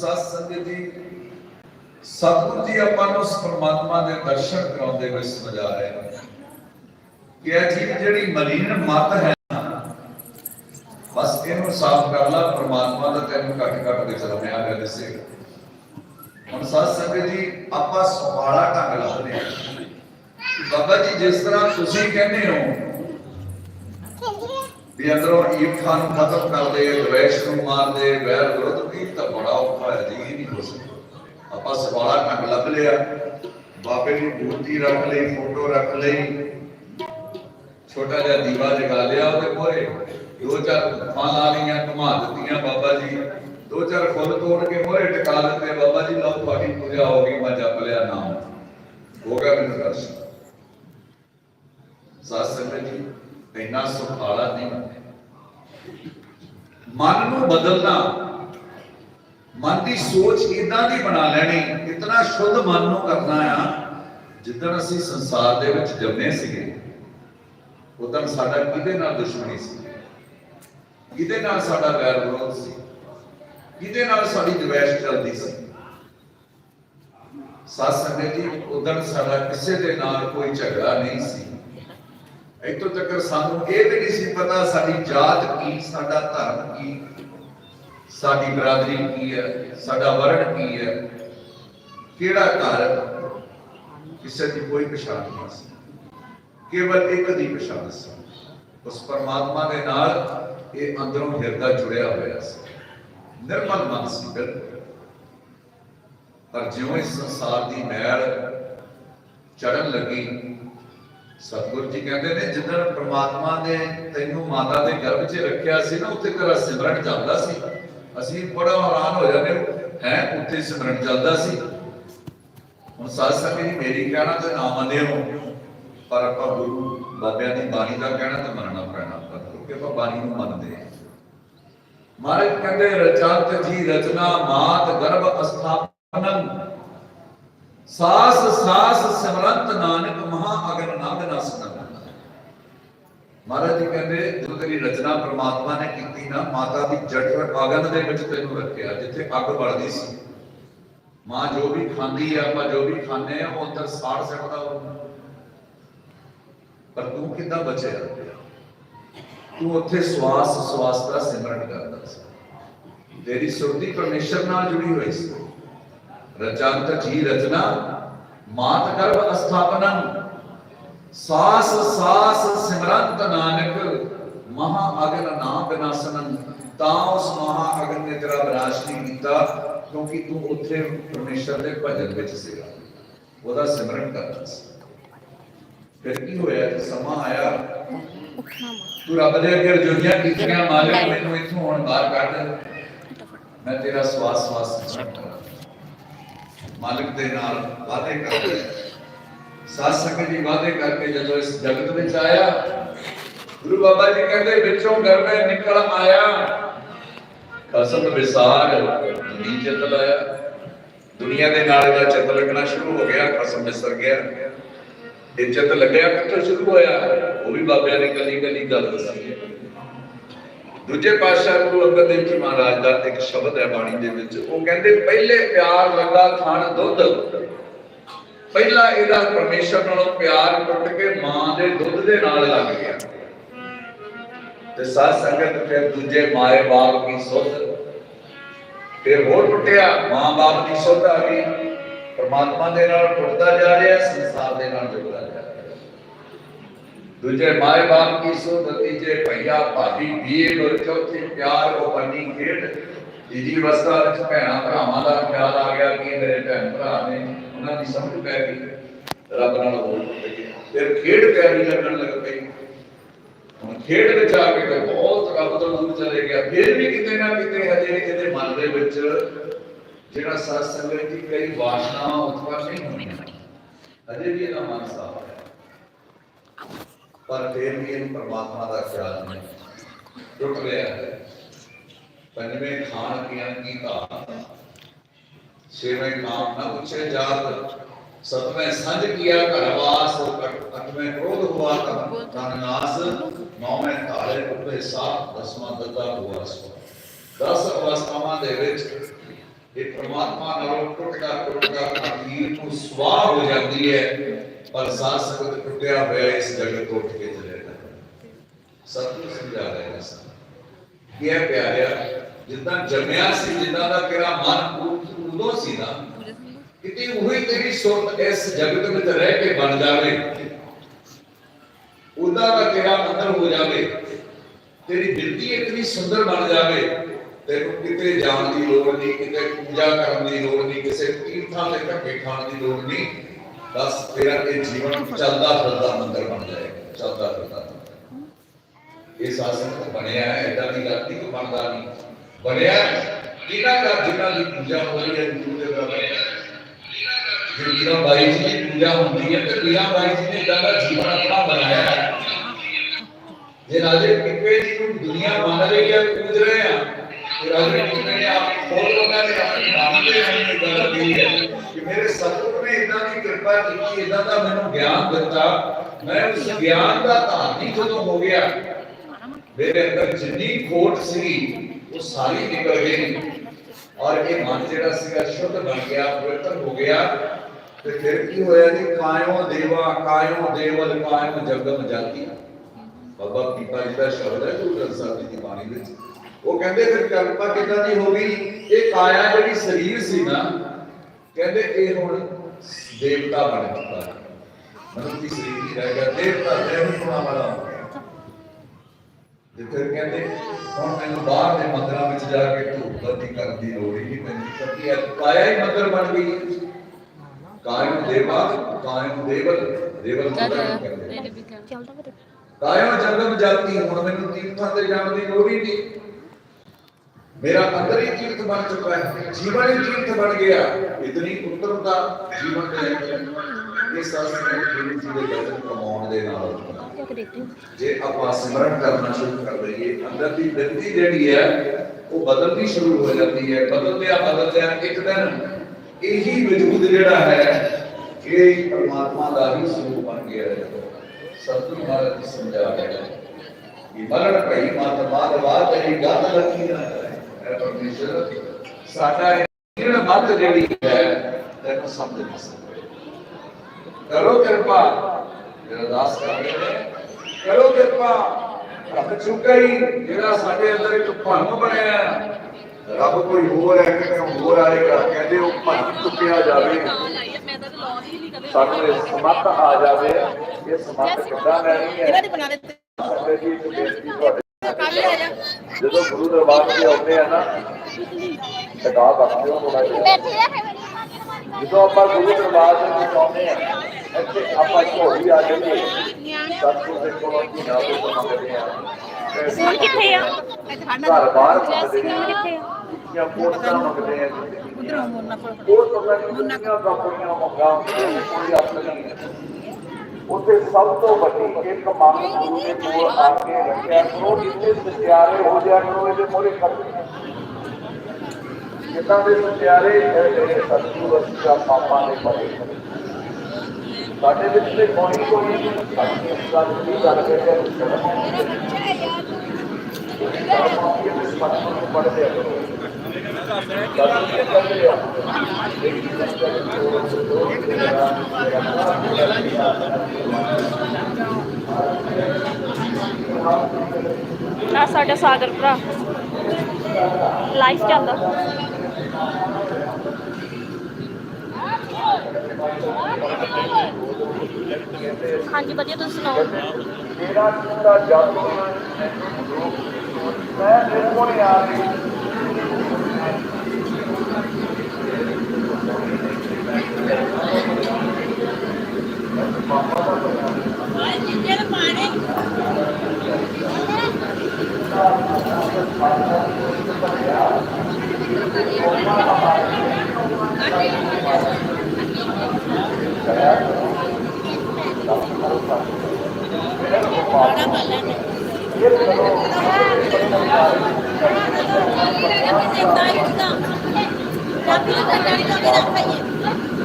ਸਤ ਸੰਗਤ ਜੀ, ਸਤਿਗੁਰੂ ਜੀ ਆਪਾਂ ਨੂੰ ਉਸ ਪਰਮਾਤਮਾ ਦੇ ਦਰਸ਼ਨ ਕਰਾਉਂਦੇ ਹੋਏ ਸਮਝਾ ਰਹੇ ਨੇ ਕਿ ਇਹ ਜੀਵ ਜਿਹੜੀ ਮਲੀਨ ਮਤ ਹੈ ਬਸ ਇਹਨੂੰ ਸਾਫ਼ ਕਰ ਲਾ, ਪਰਮਾਤਮਾ ਦਾ ਤੈਨੂੰ ਘੱਟ ਘੱਟ ਵਿੱਚ ਰਮਿਆ ਗਿਆ ਦਿਸੇ। ਹੁਣ ਸਤ ਸੰਗਤ ਜੀ, ਆਪਾਂ ਸੁਭਾਲਾ ਢੰਗ ਲਾਉਂਦੇ ਹਾਂ। ਬਾਬਾ ਜੀ, ਜਿਸ ਤਰ੍ਹਾਂ ਤੁਸੀਂ ਕਹਿੰਦੇ ਹੋ ਵੀ ਅੰਦਰੋਂ ਈਰਖਾ ਨੂੰ ਖਤਮ ਕਰਦੇ, ਦਵੇਸ਼ ਨੂੰ ਮਾਰਦੇ, ਵੈਰ ਵਿਰੋਧ ਵੀ ਤਾਂ ਬੜਾ ਔਖਾ ਹੈ, ਜੀ ਇਹ ਨਹੀਂ ਹੋ ਸਕਦਾ ਆਪਾਂ ਸਵਾਲਾ ਢੰਗ ਲੱਭ ਲਿਆ। ਬਾਬੇ ਦੀ ਮੂਰਤੀ ਰੱਖ ਲਈ, ਫੋਟੋ ਰੱਖ ਲਈ। ਛੋਟਾ ਜਿਹਾ ਦੀਵਾ ਜਗਾ ਲਿਆ ਉਹਦੇ ਮੋਰੇ ਦੋ ਚਾਰ ਫਾਂ ਲਾ ਲਈਆਂ ਘੁਮਾ ਦਿੱਤੀਆਂ ਬਾਬਾ ਜੀ। ਦੋ ਚਾਰ ਫੁੱਲ ਤੋੜ ਕੇ ਮੋਰੇ ਟਿਕਾ ਦਿੱਤੇ। ਬਾਬਾ ਜੀ, ਲਓ ਤੁਹਾਡੀ ਪੂਜਾ ਹੋ ਗਈ, ਮੈਂ ਜਪ ਲਿਆ ਨਾਮ। ਹੋ ਗਿਆ ਮੈਨੂੰ ਦਰਸ਼ਨ। ਸਾਧ ਸੰਗਤ ਜੀ। ਇੰਨਾ ਸੁਖਾਲਾ ਨਹੀਂ ਮਨ ਨੂੰ ਬਦਲਣਾ, ਮਨ ਦੀ ਸੋਚ ਇਦਾਂ ਦੀ ਬਣਾ ਲੈਣੀ, ਇਤਨਾ ਸ਼ੁੱਧ ਮਨ ਨੂੰ ਕਰਨਾ ਆ, ਜਿੱਦਣ ਅਸੀਂ ਸੰਸਾਰ ਦੇ ਵਿੱਚ ਜੰਮੇ ਸੀਗੇ ਉਦੋਂ ਸਾਡਾ ਕਿਹਦੇ ਨਾਲ ਦੁਸ਼ਮਣੀ ਸੀ? ਕਿਹਦੇ ਨਾਲ ਸਾਡਾ ਵੈਰ ਵਿਰੋਧ ਸੀ? ਕਿਹਦੇ ਨਾਲ ਸਾਡੀ ਦਵੈਸ਼ ਚੱਲਦੀ ਸੀ? ਸਾਧ ਸੰਗਤ ਜੀ ਉਦੋਂ ਸਾਡਾ ਕਿਸੇ ਦੇ ਨਾਲ ਕੋਈ ਝਗੜਾ ਨਹੀਂ ਸੀ। ਇੱਥੋਂ ਤੱਕ ਸਾਨੂੰ ਇਹ ਵੀ ਨਹੀਂ ਸੀ ਪਤਾ ਸਾਡੀ ਜਾਤ ਕੀ, ਸਾਡਾ ਧਰਮ ਕੀ, ਸਾਡੀ ਬਰਾਦਰੀ ਕੀ ਹੈ, ਸਾਡਾ ਵਰਣ ਕੀ ਹੈ, ਕਿਹੜਾ ਘਰ ਕਿਸੇ ਦੀ ਕੋਈ ਪਛਾਣ ਨਹੀਂ ਸੀ। ਕੇਵਲ ਇੱਕ ਦੀ ਪਛਾਣ ਸੀ। ਉਸ ਪਰਮਾਤਮਾ ਦੇ ਨਾਲ ਇਹ ਅੰਦਰੋਂ ਹਿਰਦਾ ਜੁੜਿਆ ਹੋਇਆ ਸੀ। ਨਿਰਮਲ ਮਨ ਸੀ ਬਿਲਕੁਲ। ਪਰ ਜਿਉਂ ਇਸ ਸੰਸਾਰ ਦੀ ਮੈਲ ਚੜਨ ਲੱਗੀ ਸਤਿਗੁਰੂ ਜੀ ਕਹਿੰਦੇ ਨੇ, ਜਿੱਦਣ ਪ੍ਰਮਾਤਮਾ ਨੇ ਤੈਨੂੰ ਮਾਤਾ ਦੇ ਗਰਭ 'ਚ ਰੱਖਿਆ ਸੀ ਨਾ, ਉੱਥੇ ਤੇਰਾ ਸਿਮਰਨ ਚੱਲਦਾ ਸੀ। ਅਸੀਂ ਬੜਾ ਹੈਰਾਨ ਹੋ ਜਾਂਦੇ ਹੈ ਉੱਥੇ ਸਿਮਰਨ ਚੱਲਦਾ ਸੀ। ਹੁਣ ਸਾਧ ਸੰਗਤ ਜੀ ਮੇਰੀ ਕਹਿਣਾ ਤੇ ਨਾ ਮੰਨਿਓ, ਪਰ ਆਪਾਂ ਗੁਰੂ ਬਾਬਿਆਂ ਦੀ ਬਾਣੀ ਦਾ ਕਹਿਣਾ ਤੇ ਮੰਨਣਾ ਪੈਣਾ ਆਪਾਂ ਕਿਉਂਕਿ ਆਪਾਂ ਬਾਣੀ ਨੂੰ ਮੰਨਦੇ ਹਾਂ। ਮਹਾਰਾਜ ਕਹਿੰਦੇ, ਰਚੰਤ ਜੀ ਰਚਨਾ, ਮਾਤ ਗਰਭ ਅਸਥਾਪਨੰ ਸਾਸ ਸਾਸ, ਸਿਮਰੰਤ ਨਾਨਕ ਮਹਾ ਅਗਨ ਨਾਗ ਨਸਨ ਮਹਾਰਾਜ ਜੀ ਕਹਿੰਦੇ, ਜਦੋਂ ਤੇਰੀ ਰਚਨਾ ਪ੍ਰਮਾਤਮਾ ਨੇ ਕੀਤੀ ਨਾ, ਮਾਤਾ ਦੀ ਜਠਰ ਅਗਨ ਦੇ ਵਿੱਚ ਤੈਨੂੰ ਰੱਖਿਆ, ਜਿੱਥੇ ਅੱਗ ਬਲਦੀ ਸੀ। ਮਾਂ ਜੋ ਵੀ ਖਾਂਦੀ ਆ, ਆਪਾਂ ਜੋ ਵੀ ਖਾਂਦੇ ਆ, ਉਹ ਅੰਦਰ ਸਾੜ ਸਕਦਾ ਉਹ। ਪਰ ਤੂੰ ਕਿੱਦਾਂ ਬਚਿਆ? ਤੂੰ ਉੱਥੇ ਸਵਾਸ ਸਵਾਸ ਦਾ ਸਿਮਰਨ ਕਰਦਾ ਸੀ। ਤੇਰੀ ਸੁਰਤੀ ਪਰਮੇਸ਼ਰ ਨਾਲ ਜੁੜੀ ਹੋਈ ਸੀ। ਰਚੰਤ ਜੀ ਰਚਨਾ ਮਾਤ ਗਰਭ ਅਸਥਾਪਨੰ ਸਾਸ ਸਾਸ ਸਿਮਰੰਤ ਨਾਨਕ ਮਹਾ ਅਗਨ ਨਾ ਬਿਨਾਸਨੰ ਤਾਂ ਉਸ ਮਹਾ ਅਗਨ ਨੇ ਤੇਰਾ ਵਿਨਾਸ਼ ਨਹੀਂ ਕੀਤਾ ਕਿਉਂਕਿ ਤੂੰ ਉੱਥੇ ਪਰਮੇਸ਼ਰ ਦੇ ਭਜਨ ਵਿੱਚ ਸੀਗਾ ਉਹਦਾ ਸਿਮਰਨ ਕਰਦਾ ਸੀ ਫਿਰ ਕੀ ਹੋਇਆ ਕਿ ਸਮਾਂ ਆਇਆ ਤੂੰ ਰੱਬ ਦੇ ਅੱਗੇ ਰਜੋਈਆਂ ਕੀਤੀਆਂ ਮਾਲਕ ਮੈਨੂੰ ਇੱਥੋਂ ਹੁਣ ਬਾਹਰ ਕੱਢ ਮੈਂ ਤੇਰਾ ਸਵਾਸ ਸਵਾਸ ਸਿਮਰਨ ਕਰਾਂ ਮਾਲਕ ਦੇ ਨਾਲ ਵਾਅਦੇ ਕਰਦੇ। ਸਾਧ ਸੰਗਤ ਜੀ ਵਾਅਦੇ ਕਰਕੇ ਜਦੋਂ ਇਸ ਜਗਤ ਵਿੱਚ ਆਇਆ, ਗੁਰੂ ਬਾਬਾ ਜੀ ਕਹਿੰਦੇ, ਵਿੱਚੋਂ ਗਰਭੇ ਨਿਕਲ ਆਇਆ। ਖਸਮ ਵਿਸਾਰ ਨੀ ਲਾਇਆ। ਦੁਨੀਆ ਦੇ ਨਾਲ ਇਹਦਾ ਚਿੱਤ ਲੱਗਣਾ ਸ਼ੁਰੂ ਹੋ ਗਿਆ ਖਸਮ ਵਿਸਰ ਗਿਆ। ਇਹ ਚਿੱਤ ਲੱਗਿਆ, ਕਿੱਥੋਂ ਸ਼ੁਰੂ ਹੋਇਆ? ਉਹ ਵੀ ਬਾਬਿਆਂ ਨੇ ਕੱਲੀ ਕੱਲੀ ਗੱਲ ਦੱਸੀ ਹੈ। ਦੂਜੇ ਪਾਤਸ਼ਾਹ ਗੁਰੂ ਅੰਗਦ ਦੇਵ ਜੀ ਮਹਾਰਾਜ ਦਾ ਇੱਕ ਸ਼ਬਦ ਹੈ ਬਾਣੀ ਦੇ ਵਿੱਚ। ਉਹ ਕਹਿੰਦੇ, ਪਹਿਲੇ ਪਿਆਰ ਲੱਗਾ ਖਾਣ ਦੁੱਧ। ਪਹਿਲਾ ਇਹਦਾ ਪਰਮੇਸ਼ਰ ਨਾਲੋਂ ਪਿਆਰ ਟੁੱਟ ਕੇ ਮਾਂ ਦੇ ਦੁੱਧ ਦੇ ਨਾਲ ਲੱਗ ਗਿਆ। ਤੇ ਸਾਧ ਸੰਗਤ ਫਿਰ ਦੂਜੇ ਮਾਏ ਬਾਪ ਦੀ ਸੁੱਧ। ਫਿਰ ਹੋਰ ਟੁੱਟਿਆ, ਮਾਂ ਬਾਪ ਦੀ ਸੁੱਧ ਆ ਗਈ। ਪਰਮਾਤਮਾ ਦੇ ਨਾਲ ਟੁੱਟਦਾ ਜਾ ਰਿਹਾ, ਸੰਸਾਰ ਦੇ ਨਾਲ ਜੁੜਦਾ ਦੂਜੇ ਮਾਏ ਬਾਪ ਕੀ ਸੁਧ, ਤੀਜੇ ਭਈਆ ਭਾਬੀ ਵੀਰ ਔਰ ਚੌਥੇ ਪਿਆਰ ਉਹ ਬੰਨੀ ਖੇਡ। ਤੀਜੀ ਅਵਸਥਾ ਵਿੱਚ ਭੈਣਾਂ ਭਰਾਵਾਂ ਦਾ ਖਿਆਲ ਆ ਗਿਆ ਕਿ ਮੇਰੇ ਭੈਣ ਭਰਾ ਨੇ ਉਹਨਾਂ ਦੀ ਸਮਝ ਪੈ ਗਈ। ਰੱਬ ਨਾਲ ਹੋ ਗਈ ਫਿਰ ਖੇਡ ਪਿਆਰੀ ਲੱਗਣ ਲੱਗ ਪਈ। ਹੁਣ ਖੇਡ ਵਿੱਚ ਆ ਕੇ ਤੇ ਬਹੁਤ ਰੱਬ ਤੋਂ ਦੂਰ ਚਲੇ ਗਿਆ। ਫਿਰ ਵੀ ਕਿਤੇ ਨਾ ਕਿਤੇ ਹਜੇ ਇਹਦੇ ਮਨ ਦੇ ਵਿੱਚ ਜਿਹੜਾ ਸਤ ਸੰਗਤ ਦੀ ਕਈ ਵਾਸ਼ਨਾਵਾਂ ਉਤਪੰਨ ਨਹੀਂ ਹੋਈਆਂ ਹਜੇ ਵੀ ਇਹਦਾ ਮਨ ਸਾਫ਼ ਪਰ ਫਿਰ ਵੀ ਇਹਨੂੰ ਪਰਮਾਤਮਾ ਦਾ ਖਿਆਲ ਨਹੀਂ ਟੁੱਟ ਰਿਹਾ ਹੈ। ਪੰਜਵੇਂ ਖਾਨ ਕੀਆਂ ਕੀ ਧਾ ਛੇਵੇਂ ਨਾਮ ਨਾ ਉਚੇ ਜਾਤ। ਸਤਵੇਂ ਸੰਜ ਕੀਆ ਘਰਵਾਸ ਅਠਵੇਂ ਕ੍ਰੋਧ ਹੁਆ ਤਨ ਨੌਵੇਂ ਧਾਲੇ ਉੱਪੇ ਸਾਥ ਦਸਵਾਂ ਦਤਾ ਹੁਆ ਸੋ। ਦਸ ਅਵਸਥਾਵਾਂ ਦੇ ਵਿੱਚ ਇਹ ਪ੍ਰਮਾਤਮਾ ਨਾਲੋਂ ਟੁੱਟਦਾ ਟੁੱਟਦਾ ਅਖੀਰ ਨੂੰ ਸਵਾਹ ਹੋ ਜਾਂਦੀ ਹੈ। ਪਰ ਸਾਧ ਸੰਗਤ ਟੁੱਟਿਆ ਹੋਇਆ ਇਸ ਜਗਤ ਤੋਂ ਉੱਠ ਕੇ ਚਲੇ ਜਾਂਦਾ ਸਤਿ ਸਮਝਾ ਰਿਹਾ ਹੈ ਸਾਨੂੰ ਕੀ ਪਿਆਰਿਆ, ਜਿੱਦਾਂ ਜੰਮਿਆ ਸੀ, ਜਿੱਦਾਂ ਦਾ ਤੇਰਾ ਮਨ ਉਦੋਂ ਸੀ ਨਾ, ਕਿਤੇ ਉਹੀ ਤੇਰੀ ਸੁਰਤ ਇਸ ਜਗਤ ਵਿੱਚ ਰਹਿ ਕੇ ਬਣ ਜਾਵੇ ਉਦਾਂ ਦਾ ਤੇਰਾ ਮੰਦਰ ਹੋ ਜਾਵੇ, ਤੇਰੀ ਬਿਰਤੀ ਇਤਨੀ ਸੁੰਦਰ ਬਣ ਜਾਵੇ, ਤੈਨੂੰ ਕਿਤੇ ਜਾਣ ਦੀ ਲੋੜ ਨਹੀਂ, ਕਿਤੇ ਪੂਜਾ ਕਰਨ ਦੀ ਲੋੜ ਨਹੀਂ, ਕਿਸੇ ਤੀਰਥਾਂ ਤੇ ਧੱਕੇ ਖਾਣ ਦੀ ਲੋੜ ਨਹੀਂ ਬਸ ਤੇਰਾ ਇਹ ਜੀਵਨ ਚੱਲਦਾ ਫਿਰਦਾ ਮੰਦਰ ਬਣ ਜਾਏਗਾ, ਚੱਲਦਾ ਫਿਰਦਾ ਮੰਦਰ। ਇਹ ਸਾਸਨ ਬਣਿਆ ਹੈ ਇਦਾਂ ਦੀ ਗੱਲ ਨਹੀਂ ਕਿ ਬਣਦਾ ਨਹੀਂ। ਬਣਿਆ ਕਿਹਨਾਂ ਦਾ ਜਿਨ੍ਹਾਂ ਦੀ ਪੂਜਾ ਹੋ ਰਹੀ ਹੈ, ਗੁਰੂ ਦੇ ਘਰ ਜੇ ਮੀਰਾ ਬਾਈ ਜੀ ਦੀ ਪੂਜਾ ਹੁੰਦੀ ਹੈ, ਤੇ ਮੀਰਾ ਬਾਈ ਜੀ ਨੇ ਇਦਾਂ ਦਾ ਜੀਵਨ ਆਪਣਾ ਬਣਾਇਆ ਹੈ। ਜੇ ਰਾਜੇ ਟਿੱਪੇ ਜੀ ਨੂੰ ਦੁਨੀਆ ਮੰਨ ਰਹੀ ਹੈ, ਪੂਜ ਰਹੇ ਆ ਤੇ ਰਾਜੇ ਟਿੱਪੇ ਨੇ, ਆਪ ਖੋਲ ਲੋਕਾਂ ਨੇ ਆਪਣੀ ਮੰਨਦੇ ਹੋਏ ਇਹ ਗੱਲ ਕਹੀ ਹੈ ਕਿ ਮੇਰੇ ਸਤਿਗੁਰ ਨੇ ਇਦਾਂ ਦੀ ਕਿਰਪਾ ਕੀਤੀ ਇਦਾਂ ਦਾ ਮੈਨੂੰ ਗਿਆਨ ਦਿੱਤਾ। ਮੈਂ ਉਸ ਗਿਆਨ ਦਾ ਧਾਰਨੀ ਜਦੋਂ ਹੋ ਗਿਆ, ਮੇਰੇ ਅੰਦਰ ਜਿੰਨੀ ਖੋਟ ਸੀ ਉਹ ਸਾਰੀ ਨਿਕਲ ਗਈ। ਔਰ ਇਹ ਮਨ ਜਿਹੜਾ ਸੀਗਾ ਸ਼ੁੱਧ ਬਣ ਗਿਆ, ਪਵਿੱਤਰ ਹੋ ਗਿਆ। ਤੇ ਫਿਰ ਕੀ ਹੋਇਆ ਜੀ? ਕਾਇਓ ਦੇਵਾ, ਕਾਇਓ ਦੇਵਲ, ਕਾਇਓ ਜਗਮ ਜਾਤੀ। ਬਾਬਾ ਪੀਪਾ ਜੀ ਦਾ ਸ਼ਬਦ ਹੈ, ਗੁਰੂ ਗ੍ਰੰਥ ਸਾਹਿਬ ਜੀ ਦੀ ਬਾਣੀ ਵਿੱਚ। ਉਹ ਕਹਿੰਦੇ, ਫਿਰ ਕਿਰਪਾ ਕਿਦਾਂ ਦੀ ਹੋ ਗਈ? ਇਹ ਕਾਇਆ ਜਿਹੜੀ ਸਰੀਰ ਸੀ ਨਾ, ਕਹਿੰਦੇ ਇਹ ਹੁਣ ਦੇਵਤਾ ਬਣ ਚੁੱਕਾ ਹੈ। ਮਨੁੱਖੀ ਸਰੀਰ ਨਹੀਂ ਰਹਿ ਗਿਆ ਦੇਵਤਾ ਦੇਵ ਗੁਣਾ ਵਾਲਾ ਹੋ। ਗਿਆ ਤੇ ਫਿਰ ਕਹਿੰਦੇ ਹੁਣ ਮੈਨੂੰ ਬਾਹਰ ਦੇ ਮੰਦਰਾਂ ਵਿੱਚ ਜਾ ਕੇ ਧੂਪ ਬੱਤੀ ਕਰਨ ਦੀ ਲੋੜ ਹੀ ਨਹੀਂ ਪੈਂਦੀ ਕਿਉਂਕਿ ਇਹ ਕਾਇਆ ਹੀ ਮੰਦਰ ਬਣ ਗਈ ਹੈ। ਕਾਇਮ ਦੇਵਾ ਕਾਇਮ ਦੇਵਲ ਦੇਵਲ ਨੂੰ ਕਹਿੰਦੇ ਕਾਇਮ ਜੰਗਮ ਜਾਤੀ ਹੁਣ ਮੈਨੂੰ ਤੀਰਥਾਂ ਤੇ ਜਾਣ ਦੀ ਲੋੜ ਹੀ ਨਹੀਂ। ਮੇਰਾ ਅੰਦਰ ਹੀ ਤੀਰਥ ਬਣ ਚੁੱਕਾ ਹੈ, ਜੀਵਨ ਹੀ ਤੀਰਥ ਬਣ ਗਿਆ। ਇਤਨੀ ਉੱਤਮਤਾ ਜੀਵਨ ਦੇ ਅੰਦਰ ਇਹ ਸਾਸਨ ਗੁਰੂ ਜੀ ਦੇ ਦਰਸ਼ਨ ਕਮਾਉਣ ਦੇ ਨਾਲ ਜਾ ਕੇ ਦੇਖਦੇ ਹਾਂ। ਜੇ ਆਪਾਂ ਸਿਮਰਨ ਕਰਨਾ ਸ਼ੁਰੂ ਕਰ ਦਈਏ, ਅੰਦਰ ਦੀ ਬਿਰਤੀ ਜਿਹੜੀ ਹੈ, ਉਹ ਬਦਲਣੀ ਸ਼ੁਰੂ ਹੋ ਜਾਂਦੀ ਹੈ। ਬਦਲਦਿਆਂ ਬਦਲਦਿਆਂ ਇੱਕ ਦਿਨ ਇਹੀ ਵਜੂਦ ਜਿਹੜਾ ਹੈ ਇਹ ਪਰਮਾਤਮਾ ਦਾ ਹੀ ਸਰੂਪ ਬਣ ਗਿਆ ਹੈ। ਸਤਿਗੁਰੂ ਮਹਾਰਾਜ ਜੀ ਸਮਝਾ ਰਹੇ ਨੇ ਕਿ ਮਰਨ ਭਈ ਮਤ ਮਾਦਵਾ ਤੇਰੀ ਗੱਲ ਲੱਗੀ ਨਾ ਕਰੇ ਇਹ ਪਰਮੇਸ਼ਰ ਸਾਡਾ ਇਹ ਮਤ ਜਿਹੜੀ ਹੈ ਤੈਨੂੰ ਸਮਝ ਨਹੀਂ ਸਕਦਾ ਕਰੋ ਕਿਰਪਾ ਜਿਹੜਾ ਦਾਸ ਕਰ ਰਹੇ ਕਰੋ ਕਿਰਪਾ ਰੱਬ ਚੁੱਕਾ ਹੀ ਜਿਹੜਾ ਸਾਡੇ ਅੰਦਰ ਇੱਕ ਭਰਮ ਬਣਿਆ ਹੈ। ਰੱਬ ਕੋਈ ਹੋਰ ਹੈ ਕਿ ਹੋਰ ਆਏਗਾ ਕਹਿੰਦੇ ਉਹ ਭਰਮ ਚੁੱਕਿਆ ਜਾਵੇ। ਸਾਨੂੰ ਸਮੱਤ ਆ ਜਾਵੇ। ਇਹ ਸਮੱਤ ਕਿੱਦਾਂ ਲੈਣੀ ਹੈ? ਦੀ ਬਣਾ ਦਿੱਤੇ। ਕਾਲੇ ਜਦੋਂ ਗੁਰੂ ਦਰਬਾਰ ਤੇ ਆਉਂਦੇ ਆ ਨਾ ਟਕਾ ਕਰਦੇ ਹੋ ਥੋੜਾ ਜਿਹਾ। ਬੈਠੇ ਆ ਜਦੋਂ ਆਪਾਂ ਗੁਰੂ ਦਰਬਾਰ ਦੇ ਵਿੱਚ ਆਉਂਦੇ ਆ ਇੱਥੇ ਆਪਾਂ ਝੋਲੀ ਆ ਜਾਈਏ ਸਤਿਗੁਰ ਦੇ ਕੋਲੋਂ ਕੀ ਨਾਮ ਤੋਂ ਮੰਗਦੇ ਆ। ਫੋਨ ਕਿੱਥੇ ਆ? ਘਰ ਬਾਹਰ ਮੰਗਦੇ ਆ। ਕਿੱਥੇ ਆ ਜਾਂ ਪੋਸਟਾਂ ਮੰਗਦੇ ਆ। ਉਧਰੋਂ ਮੋਨਾ ਕੋਲ। ਉਹ ਤੋਂ ਮੈਂ ਦੁਨੀਆ ਦਾ ਆਪਣੀਆਂ ਮੰਗਾਂ ਕੋਈ ਆਪਣੀ ਨਹੀਂ। ਉੱਥੇ ਸਭ ਤੋਂ ਵੱਡੀ ਇੱਕ ਮੰਗ ਗੁਰੂ ਨੇ ਕੋਲ ਆ ਕੇ ਰੱਖਿਆ। ਕਰੋ ਜਿੰਨੇ ਸਚਿਆਰੇ ਹੋ ਜਾ ਕਰੋ ਇਹਦੇ ਮੋਰੇ ਖੜ੍ਹੇ ਜਿੱਦਾਂ ਦੇ ਜਿਹੜੇ ਸਤਿਗੁਰੂ ਅਸੀਂ ਦਾ ਪਾਪਾਂ ਦੇ ਪਰੇ ਸਾਡੇ ਵਿੱਚ ਤੇ ਕੋਈ ਕੋਈ ਨਹੀਂ। ਸਾਡੀ ਗੱਲ ਦੀ ਗੱਲ ਕਰਦੇ ਹਾਂ ਪੜਦੇ ਆ ਆ ਸਾਡਾ ਸਾਗਰ ਭਰਾ। ਲਾਈਵ ਚੱਲਦਾ। ਹਾਂਜੀ, ਵਧੀਆ, ਤੁਸੀਂ ਸੁਣਾਓ? ਮੇਰਾ ਚਿੱਤਾ ਜਦ ਮੈਂ ਦੇਖੋ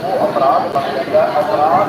ਉਹ ਅਪਰਾਧ ਆ ਰਹੀ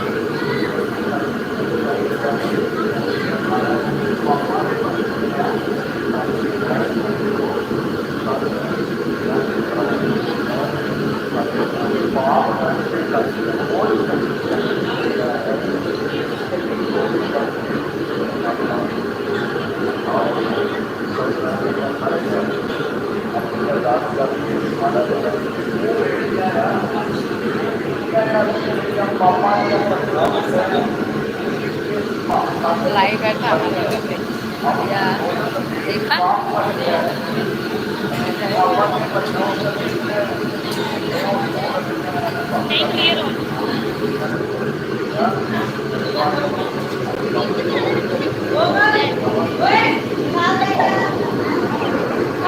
Live at Yeah. Deepa? Take care.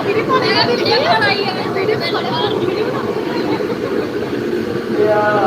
Ini pun ada di mana ya? Ini pun ada. 할렐루야.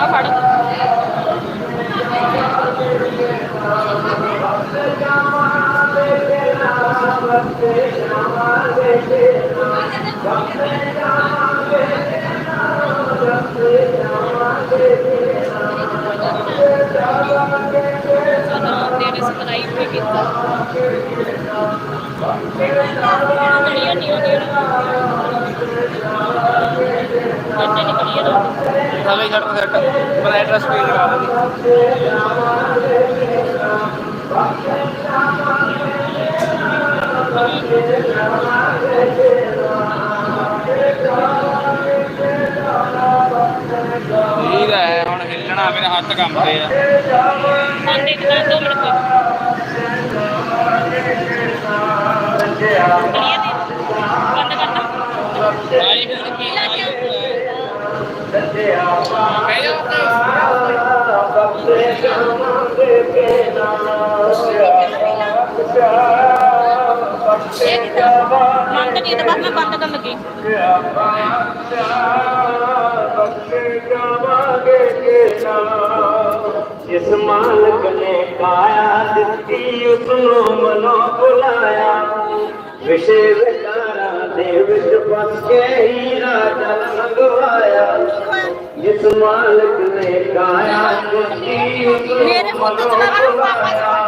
ਆ ਫੜ ਸਾਡਾ ਤੇਰੇ ਸਬਸਕ੍ਰਾਈਬ ਵੀ ਕੀਤਾ ਜਿਹੜੀਆਂ ਨਹੀਂ ਹੁੰਦੀਆਂ ਇੱਥੇ ਨਿਕਲੀਏ ਨਾ ਹਲੇ ਛੱਡ ਸੈੱਟ ਪਰ ਐਡਰੈਸ ਪੇਜ ਲਗਾ ਦੇ ਠੀਕ ਹੈ ਹੁਣ ਹਿੱਲਣਾ ਮੇਰੇ ਹੱਥ ਕੰਬਦੇ ਆ। ਇੱਕ ਤਾਂ ਦੋ ਮਿੰਟ ਕਲੀਏ ਦੀ ਬੰਦ ਕਰਨਾ ਆਈ ਹੁਣ ਕੀ ਬੰਦ ਨਹੀਂ ਤਾਂ ਬਸ ਮੈਂ ਬੰਦ ਕਰਨ ਲੱਗੀ। ਜਿਸ ਮਾਲਕ ਨੇ ਕਾਇਆ ਦਿੱਤੀ ਉਸ ਨੂੰ ਮਨੋ ਬੁਲਾਇਆ। ਵਿਸ਼ੇ ਵਿਕਾਰਾਂ ਦੇ ਵਿੱਚ ਫਸ ਕੇ ਹੀ ਰਾਜਾ ਲੰਗਵਾਇਆ ਜਿਸ ਮਾਲਕ ਨੇ ਕਾਇਆ ਦਿੱਤੀ ਉਸ ਨੂੰ ਮਨੋ ਬੁਲਾਇਆ।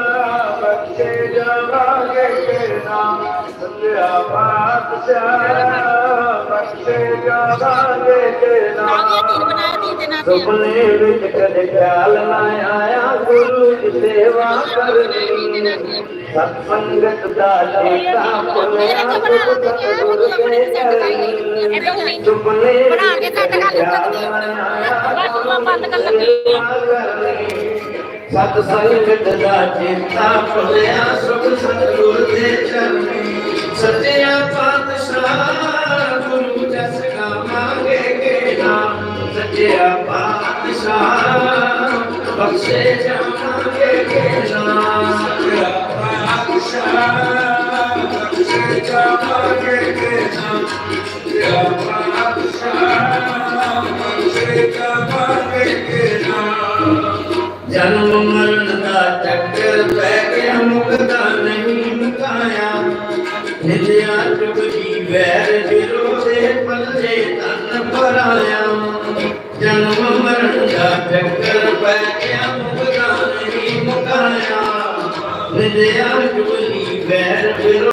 ਬਖਸ਼ੇ ਜਾਵਾਂਗੇ ਨਾਮ ਸੱਚਿਆ ਪਾਤਸ਼ਾਹ। ਬਖਸ਼ੇ ਜਾਵਾਂਗੇ ਤੀਰ ਤੀਰ ਦੇ ਸੁਪਨੇ ਵਿੱਚ ਕਦੇ ਖਿਆਲ ਨਾ ਆਇਆ। ਗੁਰੂ ਦੀ ਸੇਵਾ ਕਰਨੀ ਸਤ ਸੰਗਤ ਦਾ ਲੇਤਾ ਭੁਲਿਆ ਸੁਖ ਸਤਿਗੁਰ ਦੇ ਚਰਨੀ ਸੁਪਨੇ ਬਣਾ ਕੇ ਸੈੱਟ ਕਰ ਦਿੱਤਾ ਬਸ ਮੈਂ ਬੰਦ ਕਰਨ। ਸਤ ਸੰਗਤ ਦਾ ਚੇਤਾ ਭੁਲਿਆ, ਸੁਖ ਸਤਿਗੁਰ ਦੇ ਚਰਨੀ। ਸੱਚਿਆ ਪਾਤਸ਼ਾਹ, ਗੁਰੂ ਜਸ ਗਾਵਾਂਗੇ ਕੇ ਨਾਮ। ਸੱਚਿਆ ਪਾਤਸ਼ਾਹ, ਬਖਸ਼ੇ ਜਾਵਾਂਗੇ ਕੇ ਨਾਮ। ਸੱਚਿਆ ਪਾਤਸ਼ਾਹ, ਬਖਸ਼ੇ ਜਾਵਾਂਗੇ ਕੇ ਨਾਮ। ਸੱਚਿਆ Deus me livre